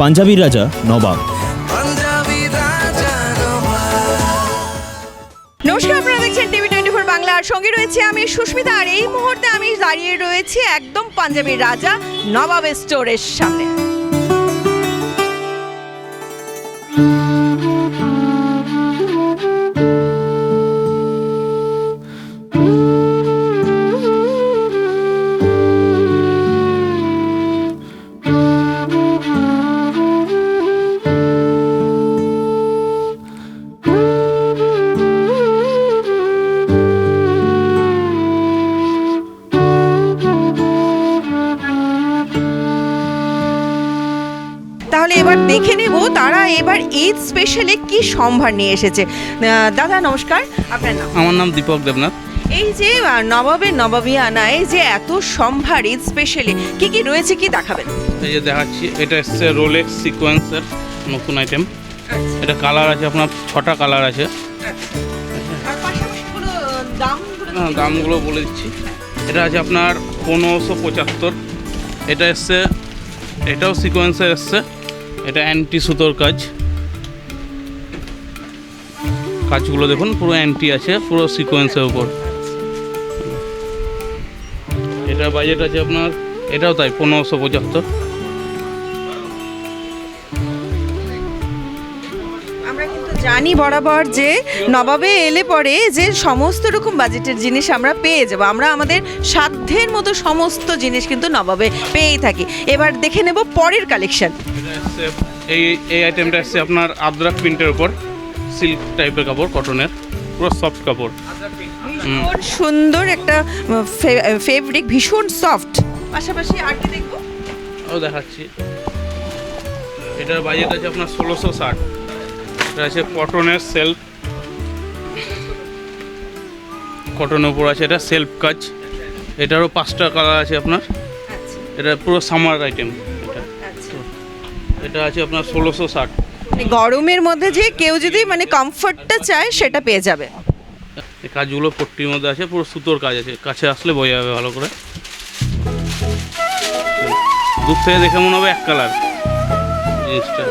পাঞ্জাবির রাজা নবাব। পাঞ্জাবি রাজা নবাব। নমস্কার আপনারা দেখছেন টিভি টোয়েন্টি ফোর বাংলা আর সঙ্গে রয়েছে আমি সুস্মিতা আর এই মুহূর্তে আমি দাঁড়িয়ে রয়েছি একদম পাঞ্জাবির রাজা নবাব স্টোরের সামনে। ঈদ স্পেশালে কি সম্ভার নিয়ে এসেছে? দাদা নমস্কার। আপনার নাম? আমার নাম দীপক দেবনাথ। এই যে নবাবের নবাবিয়ানায় যে এত সম্ভার ঈদ স্পেশালি কি কি রয়েছে কি দেখাবেন? এই যে দেখাচ্ছি এটা এসছে রোলেক্স সিকোয়েন্সের নতুন আইটেম এটা কালার আছে আপনার ছটা কালার আছে। আর দামগুলো হ্যাঁ, দামগুলো বলে দিচ্ছি। এটা আছে আপনার পনেরোশো পঁচাত্তর। এটা এসছে এটাও সিকোয়েন্সের এসছে। এটা অ্যান্টি সুতোর কাজ। কাজগুলো দেখুন পুরো অ্যান্টি আছে পুরো সিকোয়েন্সের উপর। এটা বাজেট আছে আপনার এটাও তাই পনেরোশো পঁচাত্তর। জানি বরাবর যে নবাবে এলে পরে যে সমস্ত রকম বাজেটের জিনিস আমরা পেয়ে যাব। আমরা আমাদের সাধ্যের মতো সমস্ত জিনিস কিন্তু নবাবে পেয়েই থাকি। এবার দেখে নেব পরের কালেকশন এই এই আইটেমটা এসছে আপনার আদ্রাক প্রিন্টের উপর। সিল্ক টাইপের কাপড় কটনের পুরো সফট কাপড়। ভীষণ সুন্দর একটা ফেব্রিক ভীষণ সফট পাশাপাশি আর কি দেখব? ও দেখাচ্ছি। এটার বাজেট আছে আপনার ষোলোশো ষাট। এটা আছে কটনের সেলফ কটনের উপর আছে এটা সেলফ কাজ। এটারও পাঁচটা কালার আছে আপনার। আচ্ছা। এটা পুরো সামার আইটেম এটা এটা আছে আপনার ষোলোশো ষাট। গরমের মধ্যে যে কেউ যদি মানে কমফর্টটা চায় সেটা পেয়ে যাবে। এই কাজগুলো পট্টির মধ্যে আছে পুরো সুতোর কাজ আছে। কাছে আসলে বোঝা যাবে ভালো করে। দূর থেকে দেখে মনে হবে এক কালার জিনিসটা।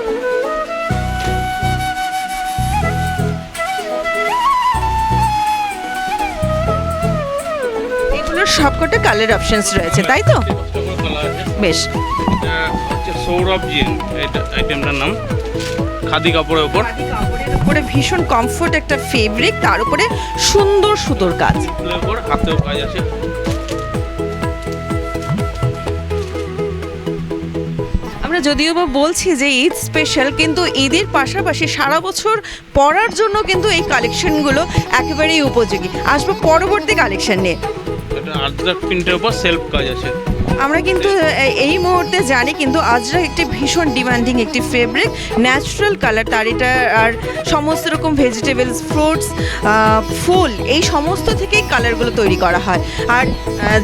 এগুলোর সবকটা কালার অপশনস রয়েছে তাই তো? বেশ। সৌরভ জিন এটা আইটেমটার নাম। খাদি কাপড়ের ওপর কাপড়ের উপরে ভীষণ কমফোর্ট একটা ফেব্রিক তার উপরে সুন্দর সুতোর কাজ। হাতেও কাজ আছে। আমরা যদিও বা বলছি যে ঈদ স্পেশাল কিন্তু ঈদের পাশাপাশি সারা বছর পরার জন্য কিন্তু এই কালেকশনগুলো একেবারেই উপযোগী। আসব পরবর্তী কালেকশন নিয়ে। এটা আর্দ্রাক প্রিন্টের ওপর সেলফ কাজ আছে। আমরা কিন্তু এই মুহূর্তে জানি কিন্তু আজরা একটি ভীষণ ডিমান্ডিং একটি ফেব্রিক ন্যাচারাল কালার তার এটা আর সমস্ত রকম ভেজিটেবলস ফ্রুটস ফুল এই সমস্ত থেকেই কালারগুলো তৈরি করা হয়। আর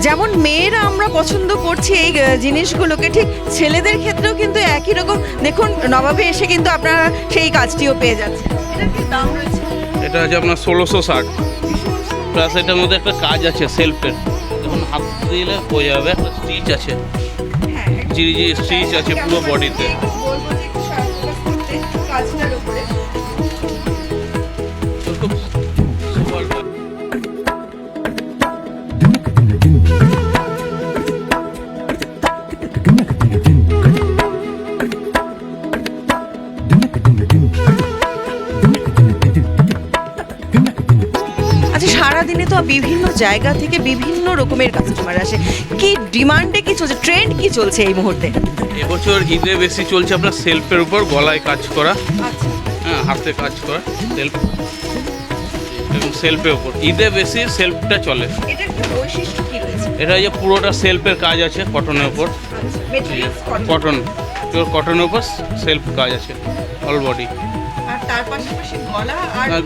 যেমন মেয়েরা আমরা পছন্দ করছি এই জিনিসগুলোকে ঠিক ছেলেদের ক্ষেত্রেও কিন্তু একই রকম। দেখুন নবাবে এসে কিন্তু আপনারা সেই কাজটিও পেয়ে রয়েছে? এটা আছে আপনার ষোলোশো ষাট। প্লাস এটার মধ্যে একটা কাজ আছে সেলফের হাত দিলে হয়ে যাবে স্টিচ আছে। হ্যাঁ জিরি জিরি স্টিচ আছে পুরো বডিতে বলব তো বিভিন্ন জায়গা থেকে বিভিন্ন রকমের কাস্টমার আসে। কি ডিমান্ডে কি চলছে? ট্রেন্ড কি চলছে এই মুহূর্তে? এবছর ঈদে বেশি চলছে আপনার সেলফের উপর গলায় কাজ করা। হ্যাঁ হাতে কাজ করা সেলফ সেলফের উপর। ঈদে বেশি সেলফটা চলে। এটা যে পুরোটা সেলফের কাজ আছে কটনের উপর। কটন পিওর কটনের উপর সেলফ কাজ আছে অল বডি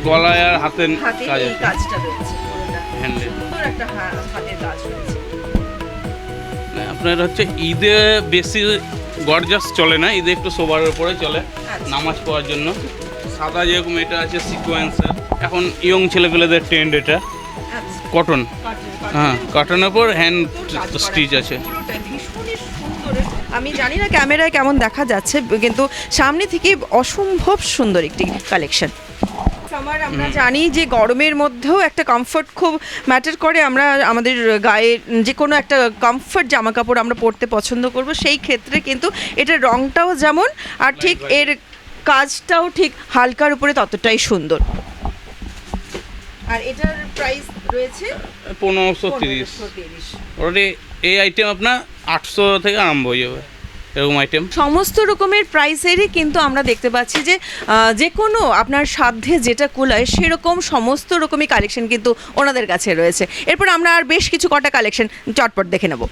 গলায় আর হাতে হাতে কাজ আছে। একটা হাতের কাজ রয়েছে আপনার হচ্ছে ঈদে বেশি গরজাস চলে না? ঈদে একটু সোবারের উপরে চলে আচ্ছা। নামাজ পড়ার জন্য। সাদা যেরকম এটা আছে সিকোয়েন্সের এখন ইয়ং ছেলেগুলোদের ট্রেন্ড এটা। আচ্ছা। কটন হ্যাঁ কটনের উপর হ্যান্ড স্টিচ আছে আমি জানি না ক্যামেরায় কেমন দেখা যাচ্ছে কিন্তু সামনে থেকে অসম্ভব সুন্দর একটি কালেকশন সামার আমরা জানি যে গরমের মধ্যেও একটা কমফর্ট খুব ম্যাটার করে। আমরা আমাদের গায়ে যে কোনো একটা কমফর্ট জামা কাপড় আমরা পরতে পছন্দ করব সেই ক্ষেত্রে কিন্তু এটার রংটাও যেমন আর ঠিক এর কাজটাও ঠিক হালকার উপরে ততটাই সুন্দর। আর এটার প্রাইস রয়েছে? পনেরোশো তিরিশ। অলরেডি এই আইটেম আপনার আটশো থেকে আরম্ভ হয়ে যাবে। এরকম আইটেম সমস্ত রকমের প্রাইসেরই কিন্তু আমরা দেখতে পাচ্ছি যে যে কোনো আপনার সাধ্যে যেটা কুলায়, সেরকম সমস্ত রকমই কালেকশন কিন্তু ওনাদের কাছে রয়েছে। এরপর আমরা আর বেশ কিছু কটা কালেকশন চটপট দেখে নেব।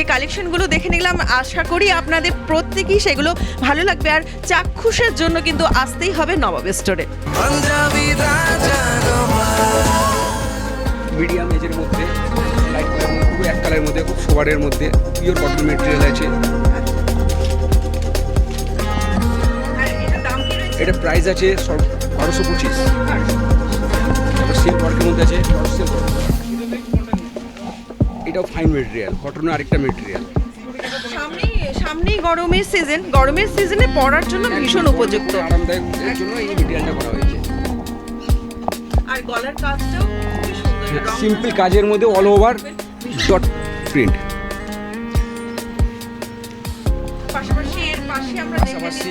যে কালেকশনগুলো দেখে নিলাম আশা করি আপনাদের প্রত্যেকেই সেগুলো ভালো লাগবে। আর চাক্ষুষের জন্য কিন্তু আসতেই হবে নবাব স্টোরে। পাঞ্জাবি রাজা নবাব। মিডিয়াম এজের মধ্যে লাইট মধ্যে পুরো এক কালারের মধ্যে খুব সোবারের মধ্যে পিওর কটন মেটেরিয়াল আছে। এটা প্রাইস আছে বারোশো পঁচিশ। তারপর সিল্ক ওয়ার্কের মধ্যে আছে silk work। এটাও ফাইন মেটেরিয়াল কটনের আরেকটা মেটেরিয়াল সামনেই সামনেই গরমের সিজন গরমের সিজনে পরার জন্য ভীষণ উপযুক্ত। আরামদায়ক এর জন্য এই মেটেরিয়ালটা করা হয়েছে। আর গলার কাজটাও সিম্পল কাজের মধ্যে অল ওভার ডট প্রিন্ট পাশাপাশি এর পাশে আমরা দেখতে পাচ্ছি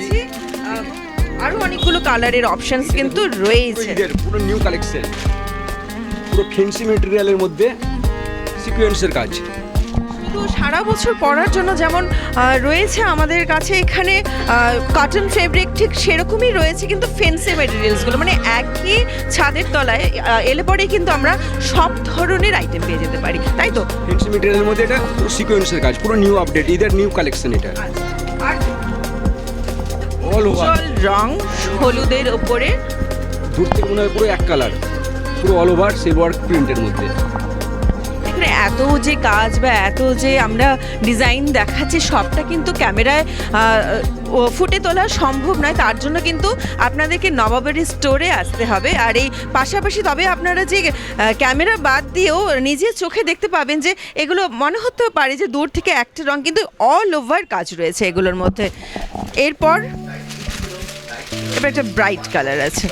আরও অনেকগুলো কালারের অপশনস কিন্তু রয়েছে। পুরো নিউ কালেকশন পুরো ফেন্সি মেটেরিয়ালের মধ্যে সিকোয়েন্সের কাজ। শুধু সারা বছর পরার জন্য যেমন রয়েছে আমাদের কাছে এখানে কটন ফেব্রিক ঠিক সেরকমই রয়েছে কিন্তু ফেন্সি মেটেরিয়ালসগুলো মানে একই ছাদের তলায় এলে পরেই কিন্তু আমরা সব ধরনের আইটেম পেয়ে যেতে পারি। তাই তো? ফেন্সি মেটেরিয়ালের মধ্যে এটা পুরো সিকোয়েন্সের কাজ পুরো নিউ আপডেট ঈদের নিউ কালেকশন এটা। আর অল ওভার রং হলুদের ওপরে। দূর থেকে মনে হয় পুরো এক কালার পুরো অল ওভার সিলভার প্রিন্টের মধ্যে। এখানে এত যে কাজ বা এত যে আমরা ডিজাইন দেখাচ্ছি, সবটা কিন্তু ক্যামেরায় ফুটে তোলা সম্ভব নয়। তার জন্য কিন্তু আপনাদেরকে নবাবের স্টোরে আসতে হবে। আর এই পাশাপাশি তবে আপনারা যে ক্যামেরা বাদ দিয়েও নিজের চোখে দেখতে পাবেন যে, এগুলো মনে হতে পারে যে দূর থেকে একটা রং কিন্তু অল ওভার কাজ রয়েছে এগুলোর মধ্যে। এরপর এবার একটা ব্রাইট কালার আছে।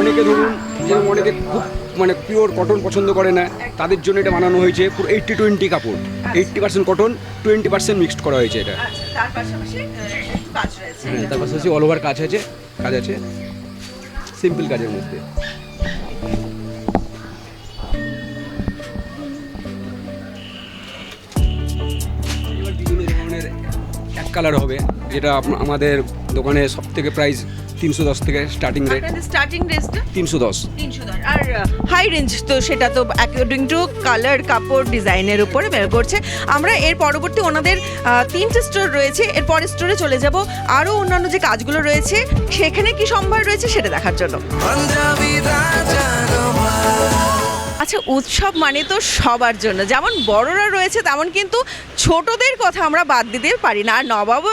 অনেকে ধরুন যেরকম অনেকে খুব মানে পিওর কটন পছন্দ করে না তাদের জন্য এটা বানানো হয়েছে পুরো এইটটি টোয়েন্টি কাপড়। Eighty percent cotton twenty percent mixed করা হয়েছে এটা। তার পাশাপাশি হ্যাঁ তার পাশাপাশি অল ওভার কাজ আছে কাজ আছে। সিম্পল কাজের মধ্যে। কালার হবে যেটা আমাদের দোকানে সব থেকে প্রাইস তিনশো দশ থেকে স্টার্টিং রেট স্টার্টিং রেঞ্জটা তিনশো দশ। তিনশো দশ। আর হাই রেঞ্জ তো সেটা তো অ্যাকর্ডিং টু কালার কাপড় ডিজাইনের উপরে বের করছে। আমরা এর পরবর্তী ওনাদের তিনটে স্টোর রয়েছে। এর পরের স্টোরে চলে যাব। আরও অন্যান্য যে কাজগুলো রয়েছে সেখানে কি সম্ভার রয়েছে সেটা দেখার জন্য। আচ্ছা উৎসব মানে তো সবার জন্য। যেমন বড়রা রয়েছে, তেমন কিন্তু ছোটদের কথা আমরা বাদ দিতে পারি না। আর নবাব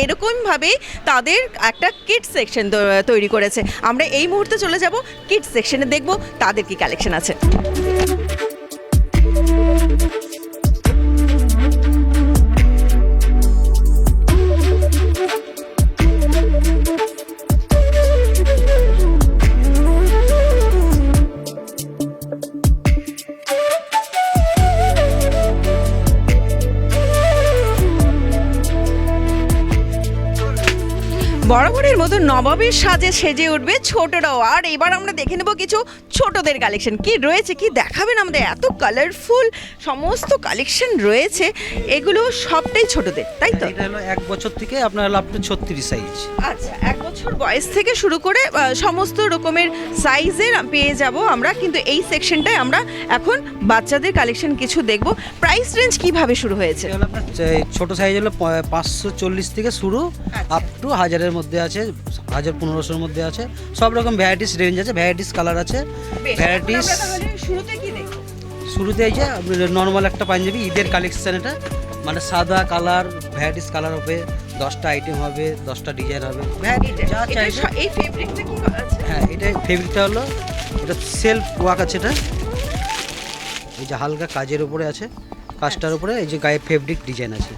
এরকমভাবেই তাদের একটা কিট সেকশন তৈরি করেছে। আমরা এই মুহূর্তে চলে যাব কিট সেকশনে দেখব তাদের কি কালেকশন আছে। বরাবরের মতো নবাবের সাজে সেজে উঠবে ছোটরাও। আর এবার আমরা দেখে নেব কিছু ছোটদের কালেকশন কি রয়েছে কি দেখাবেন আমাদের? এত কালারফুল সমস্ত কালেকশন রয়েছে। এগুলো সবটাই ছোটদের তাই তো? এটা হলো এক বছর থেকে আপনার আপ টু ছত্রিশ সাইজ আচ্ছা এক বছর বয়স থেকে শুরু করে সমস্ত রকমের সাইজের পেয়ে যাব আমরা। কিন্তু এই সেকশনটায় আমরা এখন বাচ্চাদের কালেকশন কিছু দেখব। প্রাইস রেঞ্জ কীভাবে শুরু হয়েছে? ছোট সাইজ হলো পাঁচশো চল্লিশ থেকে শুরু আচ্ছা। আপ টু হাজারের মধ্যে আছে হাজার পনেরোশোর মধ্যে আছে। সব রকম ভ্যারাইটিস রেঞ্জ আছে ভ্যারাইটিস কালার আছে। ভ্যারাইটিস শুরুতে এই যে নর্মাল একটা পাঞ্জাবি ঈদের কালেকশন এটা। মানে সাদা কালার ভ্যারাইটিস কালার হবে দশটা আইটেম হবে দশটা ডিজাইন হবে। যা চাইবে এই ফেব্রিকটা কি আছে? হ্যাঁ এটা ফেব্রিকটা হলো এটা সেলফ ওয়ার্ক আছে এটা। এই যে হালকা কাজের উপরে আছে কাজটার উপরে এই যে গায়ে ফেব্রিক ডিজাইন আছে।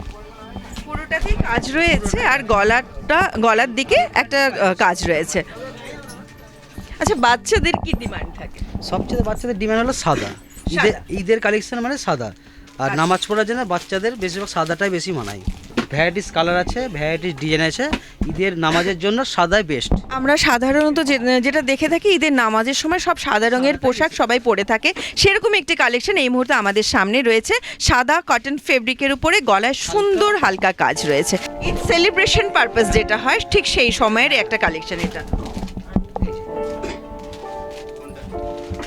কাজ রয়েছে আর গলাটা গলার দিকে একটা কাজ রয়েছে। আচ্ছা বাচ্চাদের কি ডিমান্ড থাকে? সবচেয়ে বাচ্চাদের ডিমান্ড হলো সাদা। ঈদের ঈদের কালেকশন মানে সাদা। আর আচ্ছা। নামাজ পড়ার জন্য বাচ্চাদের বেশিরভাগ সাদাটাই বেশি মানায়। ভ্যারাইটিস কালার আছে ভ্যারাইটিস ডিজাইন আছে ঈদের নামাজের জন্য সাদাই বেস্ট আমরা সাধারণত যেটা দেখে থাকি ঈদের নামাজের সময় সব সাদা রঙের পোশাক সবাই পরে থাকে। সেরকম একটি কালেকশন এই মুহূর্তে আমাদের সামনে রয়েছে। সাদা কটন ফেব্রিকের উপরে গলায় সুন্দর হালকা কাজ রয়েছে। ঈদ সেলিব্রেশন পারপাস যেটা হয় ঠিক সেই সময়ের একটা কালেকশন এটা।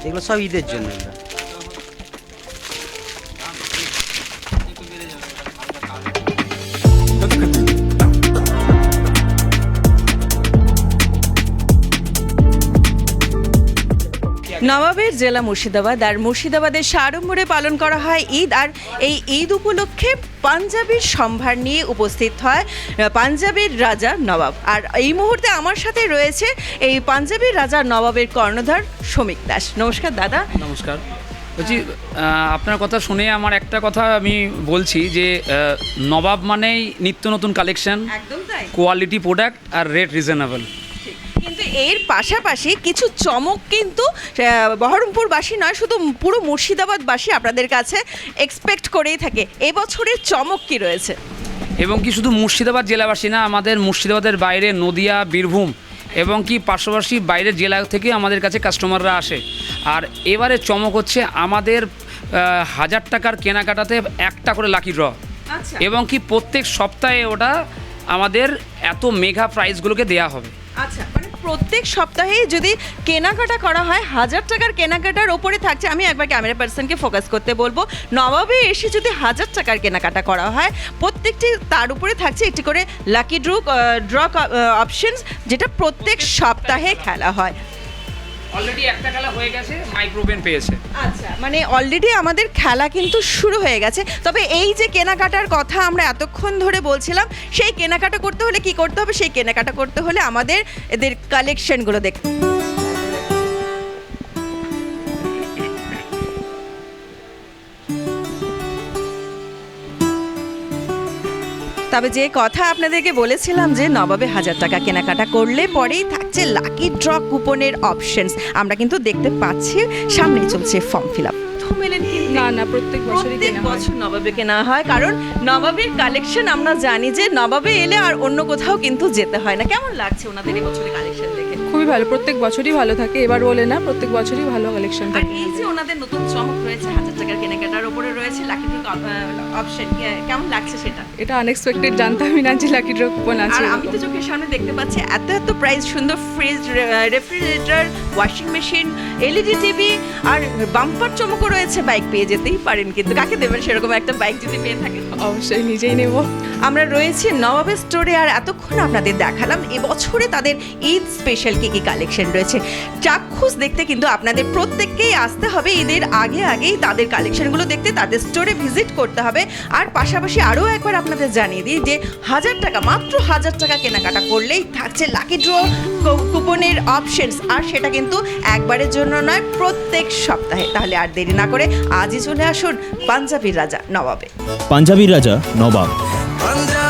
এগুলো সব ঈদের জন্য। এগুলো নবাবের জেলা মুর্শিদাবাদ আর মুর্শিদাবাদের সাড়ম্বরে পালন করা হয় ঈদ আর এই ঈদ উপলক্ষে পাঞ্জাবির সম্ভার নিয়ে উপস্থিত হয় পাঞ্জাবের রাজা নবাব। আর এই মুহূর্তে আমার সাথে রয়েছে এই পাঞ্জাবের রাজা নবাবের কর্ণধার শ্রমিক দাস। নমস্কার দাদা। নমস্কার। বলছি আপনার কথা শুনে আমার একটা কথা আমি বলছি যে নবাব মানেই নিত্য নতুন কালেকশন কোয়ালিটি প্রোডাক্ট আর রেট রিজনেবল এর পাশাপাশি কিছু চমক কিন্তু বহরমপুরবাসী নয় শুধু পুরো মুর্শিদাবাদবাসী আপনাদের কাছে এক্সপেক্ট করেই থাকে। এবছরের চমক কি রয়েছে? এবং কি শুধু মুর্শিদাবাদ জেলাবাসী না আমাদের মুর্শিদাবাদের বাইরে নদিয়া বীরভূম এবং কি পার্শ্ববর্তী বাইরের জেলা থেকে আমাদের কাছে কাস্টমাররা আসে। আর এবারে চমক হচ্ছে আমাদের হাজার টাকার কেনাকাটাতে একটা করে লাকি ড্র। আচ্ছা। এবং কি প্রত্যেক সপ্তাহে ওটা আমাদের এত মেঘা প্রাইসগুলোকে দেয়া হবে। আচ্ছা। প্রত্যেক সপ্তাহেই যদি কেনাকাটা করা হয়, হাজার টাকার কেনাকাটার ওপরে থাকছে। আমি একবার ক্যামেরা পার্সনকে ফোকাস করতে বলব। নবাবে এসে যদি হাজার টাকার কেনাকাটা করা হয়, প্রত্যেকটি তার উপরে থাকছে একটি করে লাকি ড্রু ড্র অপশনস যেটা প্রত্যেক সপ্তাহে খেলা হয়। অলরেডি একটা খেলা হয়ে গেছে মাইক্রোওভেন পেয়েছে। আচ্ছা মানে অলরেডি আমাদের খেলা কিন্তু শুরু হয়ে গেছে। তবে এই যে কেনাকাটার কথা আমরা এতক্ষণ ধরে বলছিলাম, সেই কেনাকাটা করতে হলে কি করতে হবে? সেই কেনাকাটা করতে হলে আমাদের এদের কালেকশনগুলো দেখতে তবে যে কথা আপনাদেরকে বলেছিলাম যে নবাবে হাজার টাকা কেনাকাটা করলে পরেই থাকছে লাকি ড্র কুপনের অপশনস আমরা কিন্তু দেখতে পাচ্ছি সামনে চলছে ফর্ম ফিল আপ না না প্রত্যেক বছরই কেনা বছর নবাবে কেনা হয় কারণ নবাবের কালেকশন আমরা জানি যে নবাবে এলে আর অন্য কোথাও কিন্তু যেতে হয় না। কেমন লাগছে ওনাদের এই বছরের কালেকশন দেখে? খুবই ভালো প্রত্যেক বছরই ভালো থাকে এবার বলে না প্রত্যেক বছরই ভালো কালেকশন থাকে। এই যে ওনাদের নতুন চমক রয়েছে অপশন কেমন লাগছে সেটা? এটা আনএক্সপেক্টেড জানতামই না যে লাকি ড্র কুপন আছে। আর আমি তো চোখের সামনে দেখতে পাচ্ছি এত এত প্রাইস সুন্দর fridge refrigerator washing machine LED TV আর বাম্পার চমকও রয়েছে বাইক পেয়ে যেতেই পারেন কিন্তু কাকে দেবেন? সেরকম একটা বাইক যদি পেয়ে থাকেন। অবশ্যই নিজেই নেব। আমরা রয়েছি নবাবের স্টোরে আর এতক্ষণ আপনাদের দেখালাম এবছরে তাদের ঈদ স্পেশাল কি কি কালেকশন রয়েছে। চাক্ষুষ দেখতে কিন্তু আপনাদের প্রত্যেককেই আসতে হবে ঈদের আগে আগেই তাদের কালেকশনগুলো দেখতে তাদের স্টোরে ভিজিট করতে হবে। আর পাশাপাশি আরও একবার আপনাদের জানিয়ে দিই যে হাজার টাকা মাত্র হাজার টাকা কেনাকাটা করলেই থাকছে লাকি ড্র কুপনের অপশনস আর সেটা কিন্তু একবারের জন্য নয় প্রত্যেক সপ্তাহে। তাহলে আর দেরি না করে আজই চলে আসুন পাঞ্জাবির রাজা নবাবে। পাঞ্জাবির রাজা নবাব। পাঞ্জাবি